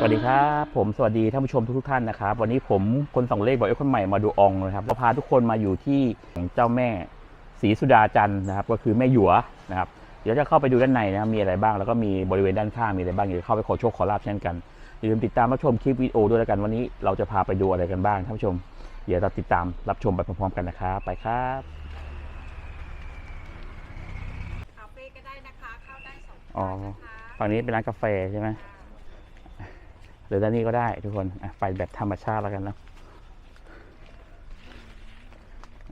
สวัสดีครับผมสวัสดีท่านผู้ชมทุกๆท่านนะครับ วันนี้ผมคนส่องเลขบอกไอ้คนใหม่มาดูอองนะครับเราพาทุกคนมาอยู่ที่เจ้าแม่ศรีสุดาจันทร์นะครับ ก็คือแม่หยวนะครับ เดี๋ยวจะเข้าไปดูด้านในนะครับมีอะไรบ้างแล้วก็มีบริเวณด้านข้างมีอะไรบ้างเดี๋ยวเข้าไปขอโชคขอลาบเช่นกันอย่าลืมติดตามรับชมคลิปวิดีโอด้วยแล้วกันวันนี้เราจะพาไปดูอะไรกันบ้างท่านผู้ชมเดี๋ยวเราติดตามรับชมไปพร้อมๆกันนะครับไปครับคาเฟ่ก็ได้นะคะเข้าได้สองอ๋อทางนะคะฝั่งนี้เป็นร้านกาแฟใช่ไหม หรือด้านนี้ก็ได้ทุกคนไปแบบธรรมชาติแล้วกันนะ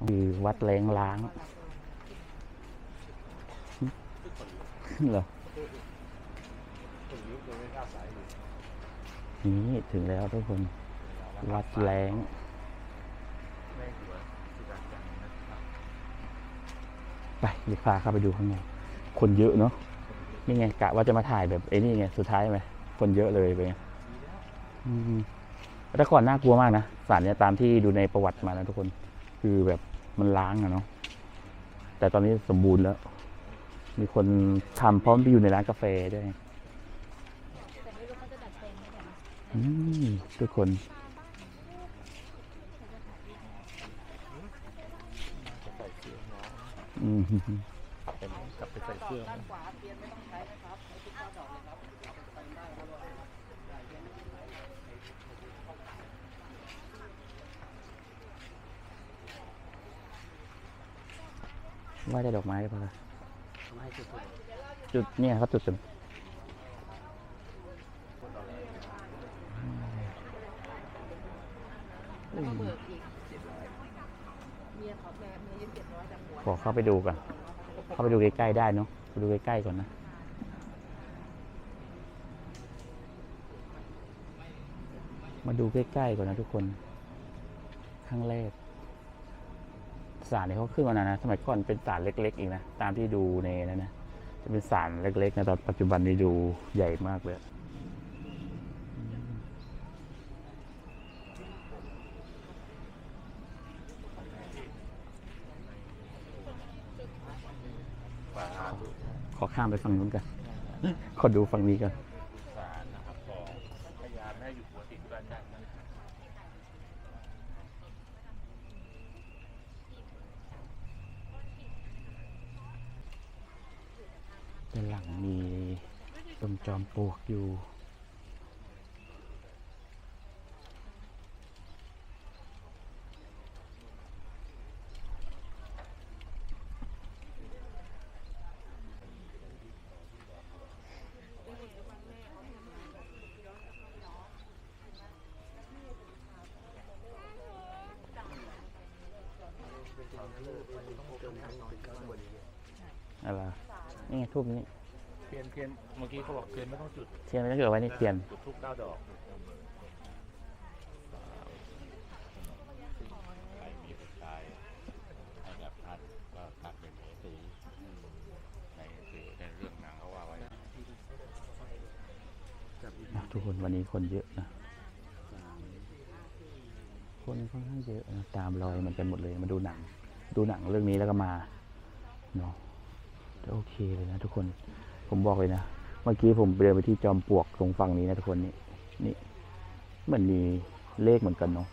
คือวัดแรงล้างเหรอนี่ถึงแล้วทุกคน วัดแรงไปเดี๋ยวพาเข้าไปดูข้างในคนเยอะเนาะนี่ไงกะว่าจะมาถ่ายแบบไอ้นี่ไงสุดท้ายไหมคนเยอะเลยไปไง แต่ก่อนน่ากลัวมากนะสารเนี่ยตามที่ดูในประวัติมานะทุกคน คือแบบมันล้างอะเนาะแต่ตอนนี้สมบูรณ์แล้ว มีคนทำพร้อมไปอยู่ในร้านกาแฟด้วยแต่ไม่รู้เขาจะดัดแปลงไหมเนี่ยอืมทุกคน อืม กลับไปใส่เสื้อนะว่าจะดอกไม้ป่ะล่ะจุดเนี่ยเขาจุดกั วก็เบิกอีกเมียขอแบเมียยืมเจ็ดร้อยจากหัวขอเข้าไปดูก่อน เข้าไปดูใกล้ๆได้เนาะไปดูใกล้ๆก่อนนะมาดูใกล้ๆก่อนนะทุกคน ครั้งแรก สารนี่เขาขึ้นมานะนะสมัยก่อนเป็นสารเล็ก ๆ อีกนะ ตามที่ดูในนั้นนะ จะเป็นสารเล็กๆนะตอนปัจจุบันนี้ดูใหญ่มากเลยขอข้ามไปฝั่งนู้นกัน ขอดูฝั่งนี้กัน สารนะครับของพญาแม่อยู่หัวติดบ้านจันทร์นะ ด้านหลังมีต้น จอมปลวกอยู่ อะไรนี่ไงทูบนี้ เทียนเทียนเมื่อกี้เขาบอกเทียนไม่ต้องจุดเทียนไม่ต้องเกิดไว้ในเทียนจุดทุกเก้าดอกใครมีปัจจัยให้กับท่านก็ตัดเป็นหนังสือในหนังสือในเรื่องหนังเขาว่าไว้ทุกคนวันนี้คนเยอะนะ คนค่อนข้างเยอะนะตามรอยมันกันหมดเลยมาดูหนัง ดูหนังเรื่องนี้แล้วก็มาเนาะแต่โอเคเลยนะทุกคน ผมบอกเลยนะ เมื่อกี้ผมเดินไปที่จอมปลวกตรงฝั่งนี้นะทุกคนนี่นี่มือนมีเลขเหมือนกันเนาะ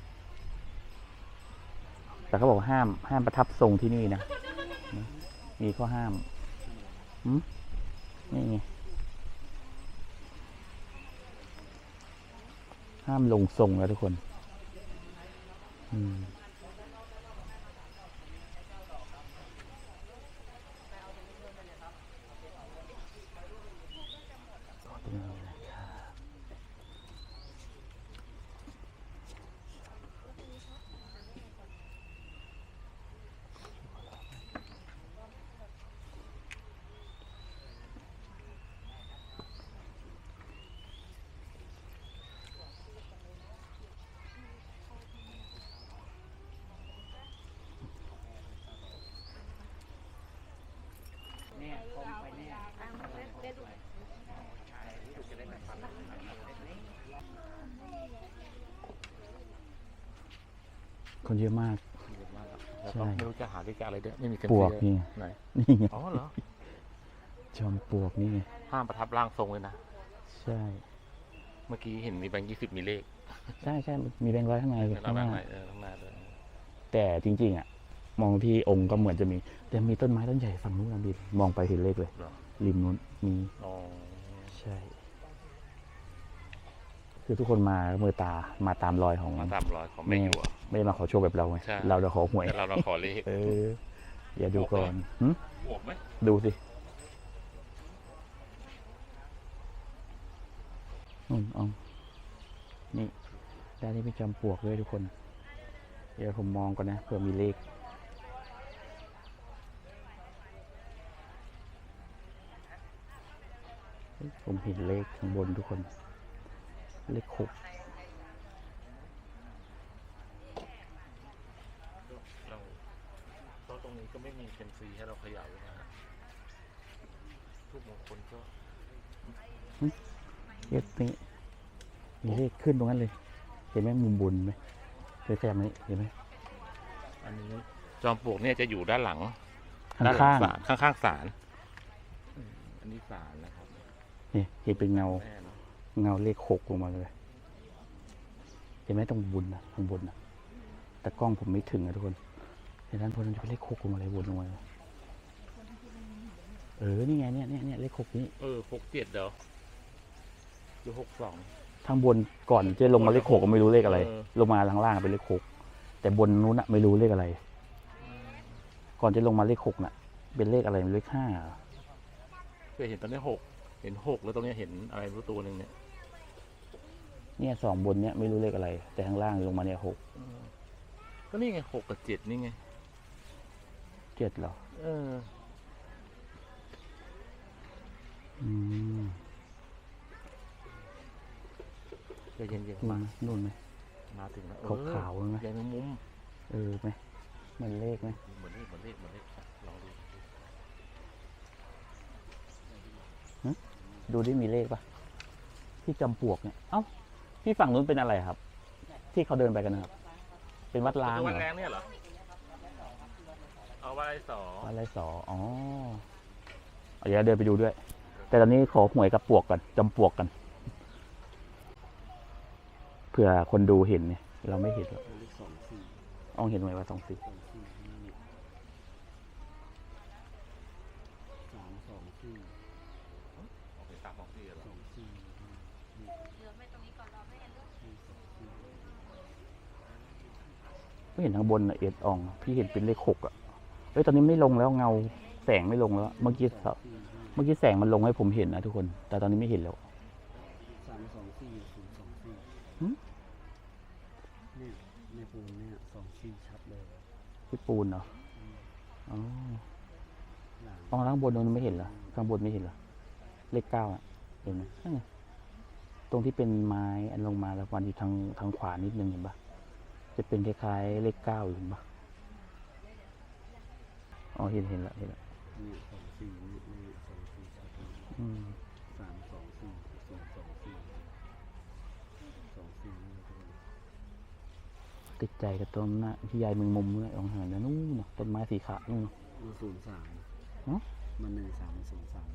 แต่เขาบอกห้ามห้ามประทับทรงที่นี่นะ มีข้อห้ามหืมนี่ไงห้ามลงทรงนะทุกคน อืม คนเยอะมากแล้วใช่ก็ไม่รู้จะหาที่จะอะไรด้วยไม่มีเต็มปวกที่นี่ไหนนี่ไงอ๋อเหรอจอมปลวกนี่ไงห้ามประทับร่างทรงเลยนะใช่ เมื่อกี้เห็นมีแบงค์ยี่สิบมีเลขใช่ใช่มีแบงค์ร้อยข้างในแล้วข้างหแบงน้าค์ไหนเออข้างหน้าด้วยแต่จริงๆอะ มองที่องค์ก็เหมือนจะมี แต่มีต้นไม้ต้นใหญ่ฝั่งนู้นนะบินมองไปเห็นเลขเลย เหรอริมนู้นมีอ๋อใช่ คือทุกคนมาเมื่อตามาตามรอยของ มาตามรอยของแม่หยว ไม่ได้มาขอโชคแบบเราไงใช่ เราจะขอหวยแต่เราเราขอเลข เอออย่าดูก่อนหึบวกไหมดูสิอืมเอานี่ด้านนี้เป็นจอมปลวกด้วยทุกคน เดี๋ยวผมมองก่อนนะเผื่อมีเลข ผมเห็นเลขข้างบนทุกคน เลขหก เราเพราะตรงนี้ก็ไม่มี เซยมซีให้เราเขย่าเลยนะฮะทุกมงคลก็เลขนี้มีเลขขึ้นตรงนั้นเลย เห็นไหมมุมบนไหมเคยขยับไหมเห็นไหมอันนี้จอมปลวกเนี่ยจะอยู่ด้านหลังข้างด้านหลัข้างศาลข้างข้างๆศาลอืมอันนี้ศาลนะครับๆนี่เห็นเป็นเงา แม่เนอะเงาเลขหกลงมาเลย เห็นไหมตรงบนนะข้างบนนะแต่กล้องผมไม่ถึงนะทุกคน เห็นด้านบนมันจะเป็นเลขหกลงมาเลยบนลงมาเลยเออ นี่ไงเนี่ยเนี่ยเนี่ยเลขหกนี่เออหกเจ็ดเดี๋ยวหรือหกสองทางบนก่อนจะลงมาเลขหกก็ไม่รู้เลขอะไรเออลงมาล่างล่างๆเป็นเลขหกแต่บนนู้นน่ะไม่รู้เลขอะไร ก่อนจะลงมาเลขหกน่ะ เป็นเลขอะไรเลขห้าเหรอเคยเห็นตอนนี้หกเห็นหกแล้วตรงเนี้ยเห็นอะไรไม่รู้ตัวหนึ่งเนี่ย เนี่ยสองบนเนี่ยไม่รู้เลขอะไร แต่ข้างล่างลงมาเนี่ยหกอืมก็นี่ไงหกกับเจ็ดนี่ไง เจ็ดเหรอเออ อืมใจเย็นนู่ๆนมาไหมนู่นไหม มาถึงแล้วขาวขาวๆไหม ใหญ่แมงมุมเออไหมเหมันเลขไหมเหมือนเลขเหมือนเลขเหมือนเลขลองดูดูได้มีเลขปะที่จำปลวกเนี่ย เอ้า ที่ฝั่งนู้นเป็นอะไรครับ ที่เขาเดินไปกันนะครับ เป็นวัดล้างคือเหวัรนอแรงเนี่ยเหรอ เอาไว้สองวัดไรสออ๋อเอาเดี๋ยวเดินไปดูด้วย แต่ตอนนี้ขอหวยกับปลวกกันจำปลวกกันเผื่อคนดูเห็นเนี่ย เราไม่เห็นหรอกเลขสองสี่อ้องเห็นไหมว่าสองสี่สองสี่นี่สามสองสี่โอเคสามสองสี่เหรสอองสี่นี่เหลือไม่ตรงนี้ก่อนรอไม่เห็นลูกนี่สองสี่ไม่เห็นข้างบนนะเอ็ดออง พี่เห็นเป็นเลขหกอะ เอ้ยตอนนี้ไม่ลงแล้วเงาแสงไม่ลงแล้ว เมื่อกี้สองสี่ห้าเมื่อกี้แสงมันลงให้ผมเห็นนะทุกคน แต่ตอนนี้ไม่เห็นแล้วสามสองสี่ศูนย์สองสี่หึเนี่ยในปูนเนี่ยสองสี่ชัดเลยที่ปูนเหรออ๋อหลังตรงข้างบนนู้นไม่เห็นเหรอข้างบนไม่เห็นเหรอเลขเก้าอะเห็นไหมนั่นไงตรงที่เป็นไม้อันลงมาแล้ววันอยู่ทางทางขวานิดนึงเห็นปะจะเป็นคล้ายๆเลขเก้าอยู่เห็นปะ อ๋อเห็นเห็นแล้วเห็นแล้วเนี่ยสองสี่เนี่ยเนี่ยสองสี่ชัดเลยอืมสามสองสี่ศูนย์สองสี่สองสี่นี่ทุกคนติดใจกับต้นหน้าที่ยายมึงมุมเลยลองหานะนู่นน่ะต้นไม้สีขาวนู่นน่ะมันศูนย์สามฮะมันหนึ่งสามศูนย์สาม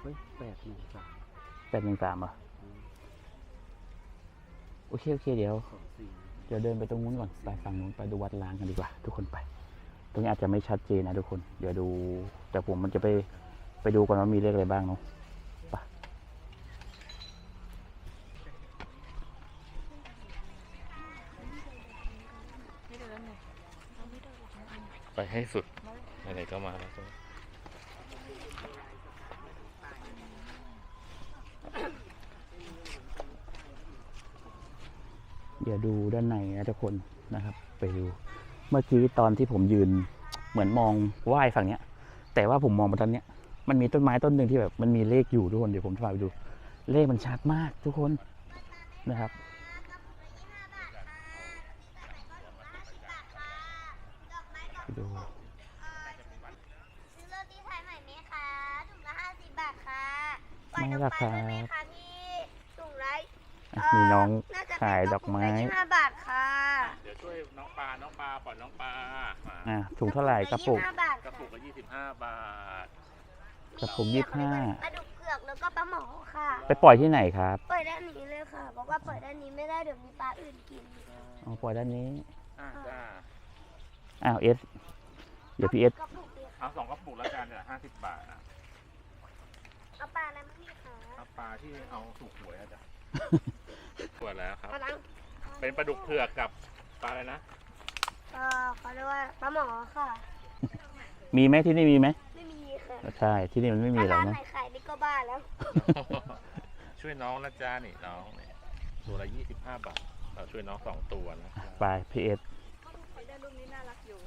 เฮ้ยแปดหนึ่งสามแปดหนึ่งสามอะโอเคโอเคเดี๋ยว สองสี่ เดี๋ยวเดินไปตรงนู้นก่อน ไปฝั่งนู้นไปดูวัดล้างกันดีกว่า ทุกคนไปต รงนี้อาจจะไม่ชัดเจนนะทุกคน เดี๋ยวดู แต่ผมมันจะไปไปดูก่อนว่ามีเลขอะไรบ้างเนาะไปไม่เดินเลยเราไม่เดินหรอกไปให้สุดไหนๆก็มาแล้วก็เดี๋ยวดูด้านในนะทุกคนนะครับ ไปดู เมื่อกี้ตอนที่ผมยืนเหมือนมองไหว้ฝั่งเนี้ย แต่ว่าผมมองมาด้านเนี้ย มันมีต้นไม้ต้นหนึ่งที่แบบมันมีเลขอยู่ทุกคนเดี๋ยวผมจะพาไปดู เลขมันชัดมากทุกคนนะครับไปดูซื้อโรตีสายใหม่ไหมคะถุงละห้าสิบบาทค่ะปล่อยไม่ดอกราไม้คาได้ไหมคะพี่ถุงละอะมีน้องน่าจะเป็นขายดอกไม้ระปุละยี่สิบห้าบาทค่ะ เดี๋ยวช่วย น้องปลา น้องปลาปล่อยน้องปลามาอะถุงเท่าไหร่กระปุก ยี่สิบห้าบาทกระปุกละยี่สิบห้าบาทกระปุกยี่สิบห้าปลาดุกเผือกแล้วก็ปปลาหมอค่ะไปปล่อยที่ไหนครับปล่อยด้านนี้เลยค่ะบอกว่าปล่อยด้านนี้ไม่ได้เดี๋ยวมีปลาอื่นกินอ๋อปล่อยด้านนี้อ่าจ้าอ้าวเอสเดี๋ยวพี่เอสกระปุกดีค่ะเอาสองกระปุกแล้วกันเนี่ยห้าสิบบาทนะเอาปลาอะไรมั้งนี่คะเอาปลาที่เอาถูกหวยอะจ้ะตรวจแล้วครับ ปลาลังเป็นปลาดุกเผือกกับ ปลาอะไรนะเอ่อเขาเรียกว่าปลาหมอค่ะ มีไหมที่นี่มีไหมไม่มีค่ะใช่ที่นี่มันไม่มีหรอกร้านนะไหนขายนี่ก็บ้าแล้ว ช่วยน้องนะจ้านี่น้องเนี่ยตัวละยี่สิบห้าบาท เราช่วยน้องสองตัวนะไปพี่เอสได้รูปนี้น่ารักอยู่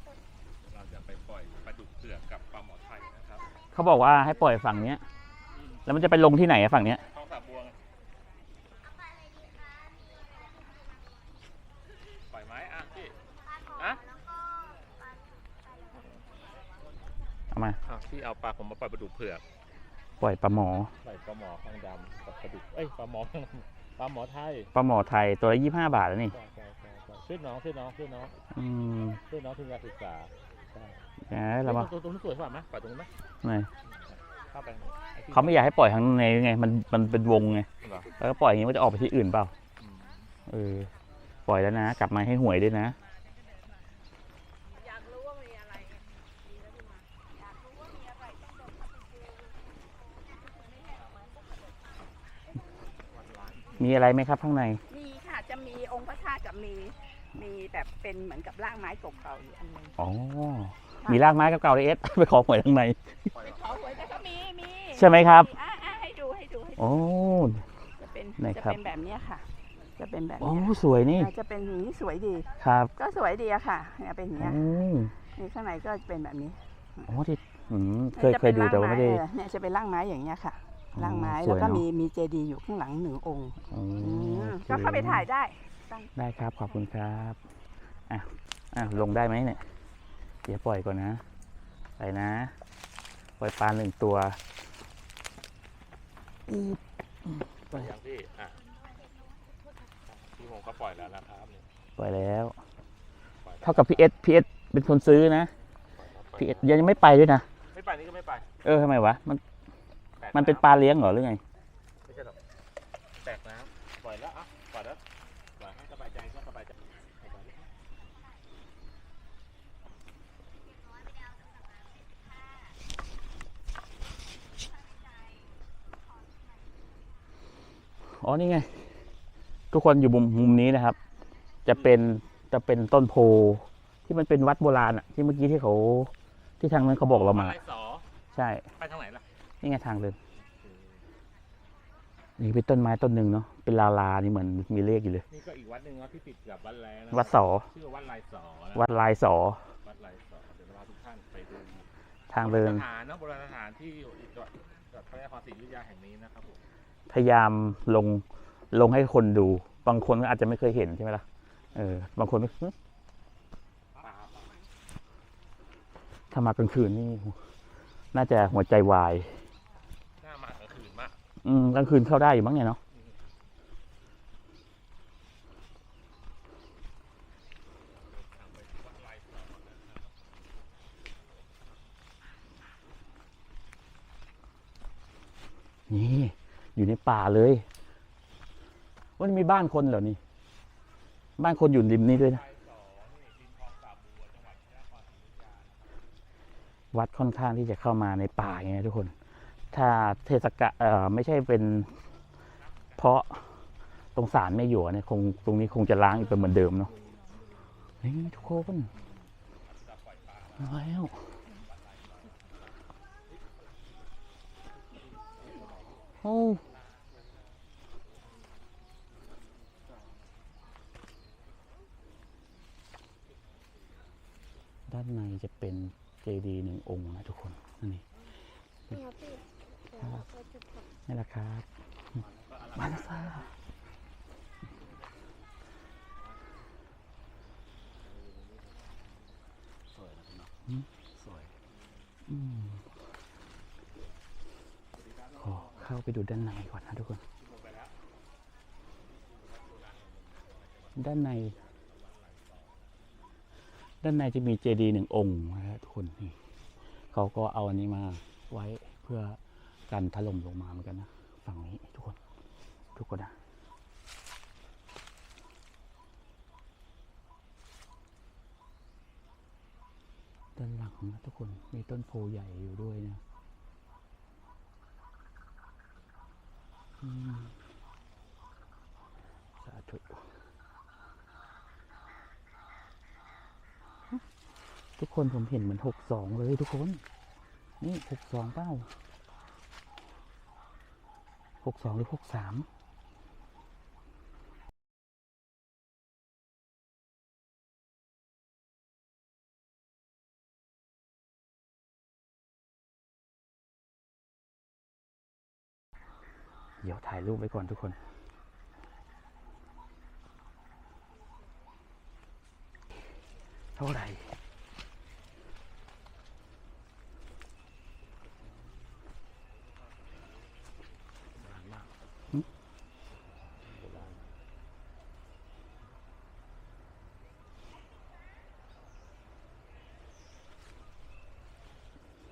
เราจะไปปล่อยปลาดุกเผือกกับปลาหมอไทยนะครับเขาบอกว่าให้ปล่อยฝั่งเนี้ย แล้วมันจะไปลงที่ไหนอะฝั่งเนี้ยท้องสาบัวไงปล่อยไหมอะพี่อะ เอา มา อะพี่เอาปลาผมมาปล่อยปลาดุกเผือกปล่อยปลาหมอ ปล่อยปลาหมอข้างดำกับปลาดุกเอ้ยปลาหมอข้างดำปลาหมอไทยปลาหมอไทยตัวละยี่ห้าบาทแล้วนี่ ใช่ใช่ใช่ใช่ช่วยน้องช่วยน้องช่วยน้องอืมช่วยน้องทุนการศึกษาใช่เอ้ยเรามาตรงตรงนี้สวยกว่าไหมปล่อยตรงนี้ไหมหน่อยเข้าไปไอ้ที่เขาไม่อยากให้ปล่อยทางในไง มันมันเป็นวงไง เหรอแล้วก็ปล่อยอย่างนี้มันจะออกไปที่อื่นเปล่า อืมเออ ปล่อยแล้วนะ กลับมาให้หวยด้วยนะ อยากรู้ว่ามีอะไรดีแล้วที่มาอยากรู้ว่ามีอะไรต้องเดินเข้าไปดู มีอะไรไหมครับข้างใน มีค่ะจะมีองค์พระธาตุกับมีมีแบบเป็นเหมือนกับร่างไม้เก่าๆอยู่อันหนึงอ๋อ มีรากไม้เก่าๆเลยเอส ไปขอหวยข้างใน ไปขอหวยแต่ก็มีมีใช่ไหมครับ อ่าอ่าให้ดูให้ดูให้ดูโอ้ จะเป็นไหนจะครับ เป็นแบบเนี้ยค่ะ จะเป็นแบบโอ้ เนี้ยสวยนี่ อ่าจะเป็นอย่างนี้สวยดี ครับก็สวยดีอะค่ะเนี่ยเป็นอย่างโอ้เนี้ยนี่ข้างในก็เป็นแบบนี้ โอ้ที่อืมเคยจะเคยดูแต่ว่าไม่ได้ร่งเออเนี่ยจะเป็นร่างไม้อย่างเงี้ยค่ะอ๋อ ร่างไม้สแล้ววยก็เนอะมีมีเจดีย์อยู่ข้างหลังหนึ่งองค์อ๋ออืมโอคก็เข้าไปถ่ายได้ได้ครับขอบคุณครับอะอะลงได้ไหมเนี่ยเดี๋ยวปล่อยก่อนนะไปนะ ปล่อยปลาหนึ่งตัวอีบปล่อยยังพี่อะพี่ผมก็ปล่อยแล้วนะครับนี่ปล่อยแล้วปล่อยแล้ว เท่ากับพีเอสพีเอสเป็นคนซื้อนะปล่อยแล้วปล่อยพีเอแล้สวยังไม่ไปด้วยนะไม่ไปนี่ก็ไม่ไป เออทำไมวะมันแตก มันเป็นำปลาเลี้ยงเหรอหรือไง ไม่ใช่หรอกแตกน้ำปล่อยแล้วอะปล่อยแล้วปล่อยให้สบายใจก็สบายใจสบายใจอ๋อนี่ไง ทุกคนอยู่มุมมุมนี้นะครับ จะเป็นจะเป็นต้นโพที่มันเป็นวัดโบราณอะที่เมื่อกี้ที่เขาที่ทางนั้นเขาบอกเรามาอะไรสอใช่ ไปทางไหนล่ะ นี่ไงทางเดินนี่เป็นต้นไม้ต้นหนึ่งเนาะเป็นลาลานี่เหมือนมีเลขอยู่เลย นี่ก็อีกวัดหนึ่งเนาะที่ติดกับวัดแลนะวัดสอชื่อวัดลายสอนะวัดลายสอวัดลายสอเดี๋ยวเราพาทุกท่านไปดูทางเดินสถานเนาะโบราณสถานที่อยู่จังหวัดจังหวัดพระนครศรีอยุธยาแห่งนี้นะครับผมพยายามลงลงให้คนดู บางคนก็อาจจะไม่เคยเห็นใช่ไหมล่ะเออบางคนไม่หึป่าป่าถ้ามากลางคืนนี่น่าจะหัวใจวาย หน้ามากลางคืนมาก อืมกลางคืนเข้าได้อยู่มั้งเนี่ยเนาะทางไปที่วัดลาะนี่อยู่ในป่าเลยว่ามีบ้านคนเหรอนี่ บ้านคนอยู่ริมนี้ด้วยนะลยสอนี่ดินทองสาบัวจังหวัดพระวัดค่อนข้างที่จะเข้ามาในป่าอย่างทุกคน ถ้าเทศกาลเอ่อไม่ใช่เป็นเพราะตรงศาลแม่หยวเนี่ยคงตรงนี้คงจะล้างอีกเป็นเหมือนเดิมเนาะนี่ทุกคนแล้วโอ้ด้านในจะเป็นเจดีย์หนึ่งองค์นะทุกคนนี่ นี่ครับนี่แหละครับมาแล้วค่ะอืมอืมขอเข้าไปดูด้านในก่อนนะทุกคน ด้านใน ด้านในจะมีเจดีย์หนึ่งองค์นะครับทุกคนนี่เขาก็เอาอันนี้มาไว้เพื่อ กันถล่มลงมาเหมือนกันนะฝั่งนี้ทุกคน ทุกคนนะด้านหลังนะทุกคนมีต้นโพใหญ่อยู่ด้วยนะสาธุทุกคนผมเห็นเหมือนหกสองเลยทุกคน นี่หกสองเป้า หกสองหรือหกสามเดี๋ยวถ่ายรูปไว้ก่อนทุกคน เท่าไหร่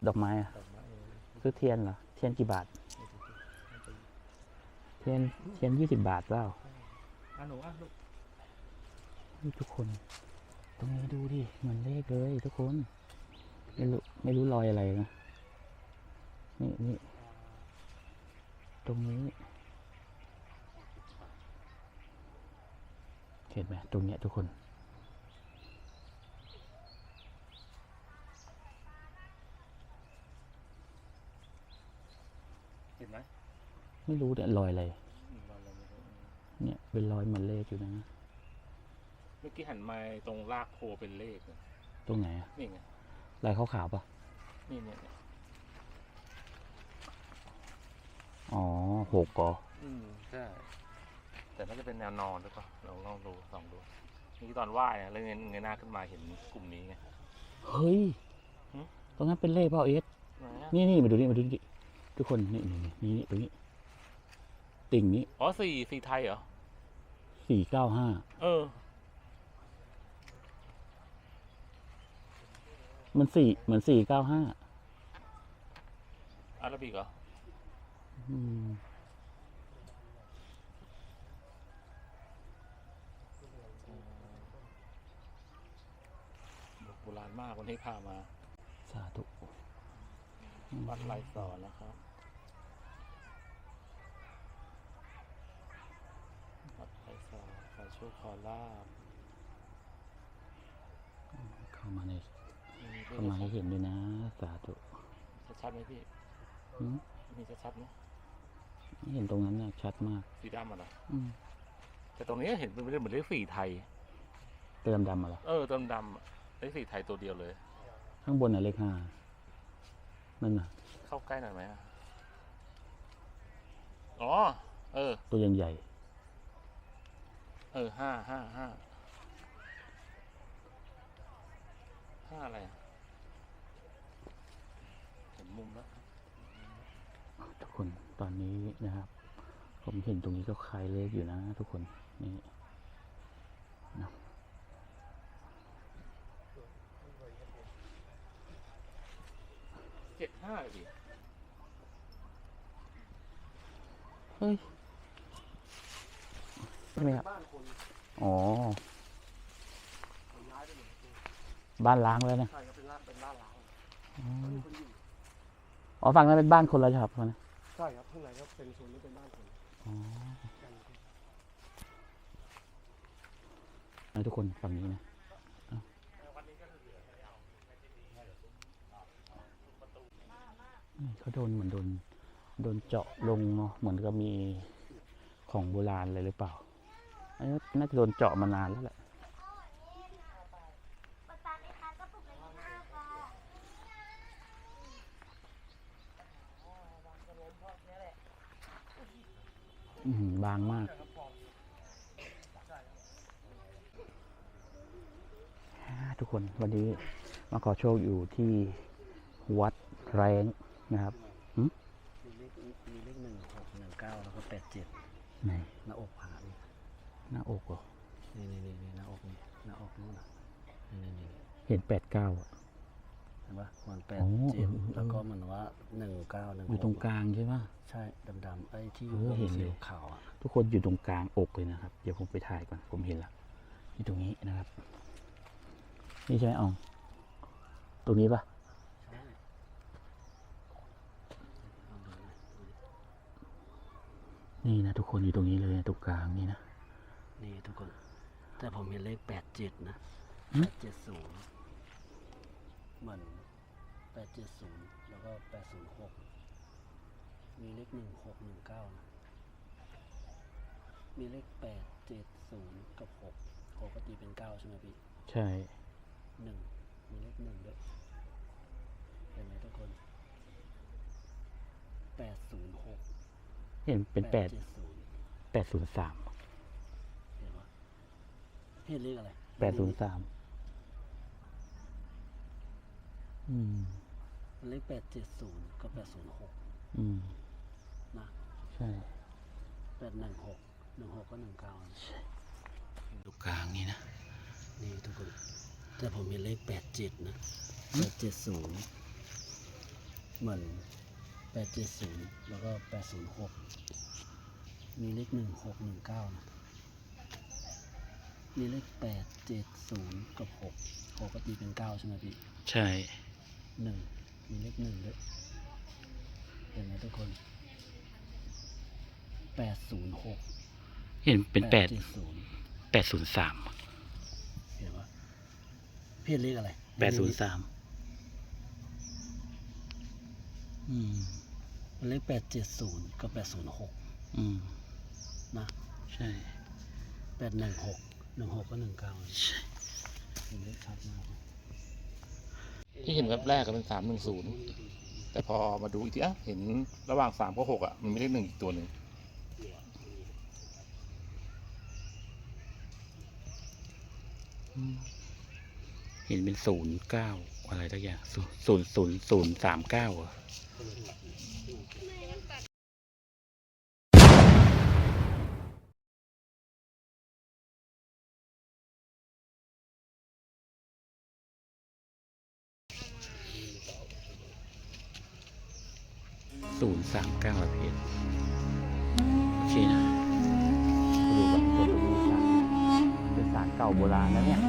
ดอกไม้อะซื้อเทียนเหรอ เทียนกี่บาท เทียน เทียนยี่สิบบาทเปล่าอะหนูอะลูกนี่ทุกคน ตรงนี้ดูดิ เหมือนเลขเลยทุกคน ไม่รู้ ไม่รู้รอยอะไรนะ นี่นี่ ตรงนี้ เห็นไหมตรงเนี้ยทุกคน เห็น ไหมไม่รู้เนี่ยรอยอะไรอืมเราเราไม่รู้เนี่ย เป็นรอยเหมือนเลขอยู่นะเมื่อกี้หันมาตรงรากโพเป็นเลขอะตรงไหนอะนี่ไงลายขาวๆปะนี่เนี่ยเนี่ยอ๋อหกเหรออืมใช่แต่น่าจะเป็นแนวนอนหรือเปล่าลองลองดูลองดูนี่ตอนว่ายนะแล้วเงยเงยหน้าขึ้นมาเห็นกลุ่มนี้ไงเฮ้ยหึตรงนั้นเป็นเลขเปล่าเอสไหนอะนี่นี่มาดูนี่มาดูนี่ ทุกคนนี่นี่นี่นี่ตรงนี้ ติ่งนี้อ๋อสี่สี่ไทยเหรอสี่เก้าห้าเออ มันสี่เหมือนสี่เก้าห้าอาราบิกเหรอโบราณมากวันนี้พามา สาธุวัดไรสอนนะครับ วัดไรสอนขอ โชคขอลาบเข้ามาในมีเข้ามาให้เห็นด้วยนะ สาธุชัดๆไหมพี่หืมมีชัดๆไหมเห็นตรงนั้นนะชัดมากสีดำอะเหรออืมแต่ตรงนี้เห็นเป็นเหมือนเลขสี่ไทย เติมดำมาเหรอเออเติมดำอะเลขสี่ไทยตัวเดียวเลย ข้างบนน่ะเลขห้านั่นน่ะ เข้าใกล้หน่อยไหมอะอ๋อ เออ ตัวใหญ่ เออห้าห้าห้าห้าอะไรอะเห็นมุมแล้วๆทุกคนตอนนี้นะครับ ผมเห็นตรงนี้ก็คล้ายเลขอยู่นะ ทุกคนนี่นะเจ็ดห้าเลยดิเฮ้ยใช่ไหมครับ อ๋อ บ้านล้างแล้วนะ ใช่ก็เป็นร้านเป็นร้านล้างอ๋อฝั่งนั้นเป็นบ้านคนแล้วใช่ครับนะใช่ครับข้างในก็เป็นโซนนี้เป็นบ้านคนอ๋อให้ทุกคนฝั่งนี้นะเอานี่เขาโดนเหมือนโดนโดนเจาะลงเนาะเหมือนกับมีของโบราณอะไรหรือเปล่า อันนี้น่าจะโดนเจาะมานานแล้วแหละป๊าป๊าไหมคะกระปุกละยี่สิบห้าค่ะอื้อหือบางมากอ่าทุกคนวันนี้มาขอโชคอยู่ที่วัดแรงนะครับมีเลขมีเลขหนึ่งหกหนึ่งเก้าแล้วก็แปดเจ็ดไหนหน้าอกผานี่ หน้าอกเหรอนี่นี่นี่นี่หน้าอกนี่หน้าอกนู่นน่ะนี่นี่นี่เห็นแปดเก้าห็นปะมันแปดโอ้เจ็ดเออเออแล้วก็เหมือนว่าหนึ่งเก้าหนึ่งอยู่ตรงกลางใช่ไหมใช่ดำๆไอ้ที่เออเห็นเลยสีขาวอะทุกคนอยู่ตรงกลางอกเลยนะครับ เดี๋ยวผมไปถ่ายก่อนผมเห็นแล้วที่ตรงนี้นะครับ นี่ใช่ไหมอองตรงนี้ปะใช่เอาดูหน่อยนี่นะทุกคนอยู่ตรงนี้เลยนะตรงกลางนี่นะนี่ทุกคน แต่ผมเห็นเลขแปดเจ็ดนะหืแปมดเจ็ดศูนย์เหมือนแปดเจ็ดศูนย์แล้วก็แปดศูนย์หกมีเลขหนึ่งหกหนึ่งเก้านะมีเลขแปดเจ็ดศูนย์กับหกหกก็ตีเป็นเก้าใช่ไหมพี่ใช่หนึ่งมีเลขหนึ่งด้วยเห็นไหมทุกคนแปดศูนย์หกเห็นเป็นแปดเจ็ดศูนย์แปดศูนย์สามเห็นปะ เห็นเลขอะไรแปดศูนย์สามอืมเลขแปดเจ็ดศูนย์กับแปดศูนย์หกอืมนะใช่แปดหนึ่งหกหนึ่งหกก็หนึ่งเก้าตรงกลางนี่นะนี่ทุกคนแต่ผมเห็นเลขแปดเจ็ดนะแปดเจ็ดศูนย์เหมือนแปดเจ็ดศูนย์แล้วก็แปดศูนย์หกมีเลขหนึ่งหกหนึ่งเก้านะ มีเลขแปดเจ็ดศูนย์กับหกหกก็ตีเป็นเก้าใช่ไหมพี่ใช่หนึ่งมีเลขหนึ่งด้วยเห็นไหมทุกคนแปดศูนย์หกเห็นเป็นแปดเจ็ดศูนย์แปดศูนย์สามเห็นปะพี่เห็นเลขอะไรแปดศูนย์สามอืมมันเลขแปดเจ็ดศูนย์กับแปดศูนย์หกอืมนะ ใช่แปดหนึ่งหก หนึ่งหกก็หนึ่งเก้าเห็นเลขชัดมากเลยที่เห็นแวบแรกก็เป็นสามหนึ่งศูนย์แต่พอมาดูอีกทีอะเห็นระหว่างสามกับหกอะ มันไม่ได้หนึ่งอีกตัวหนึ่งเห็นเป็นศูนย์เก้าอะไรทักอย่างศูนย์ศูนย์ศูนย์ศูนย์สามเก้าอะาโบราณนะเนี่ย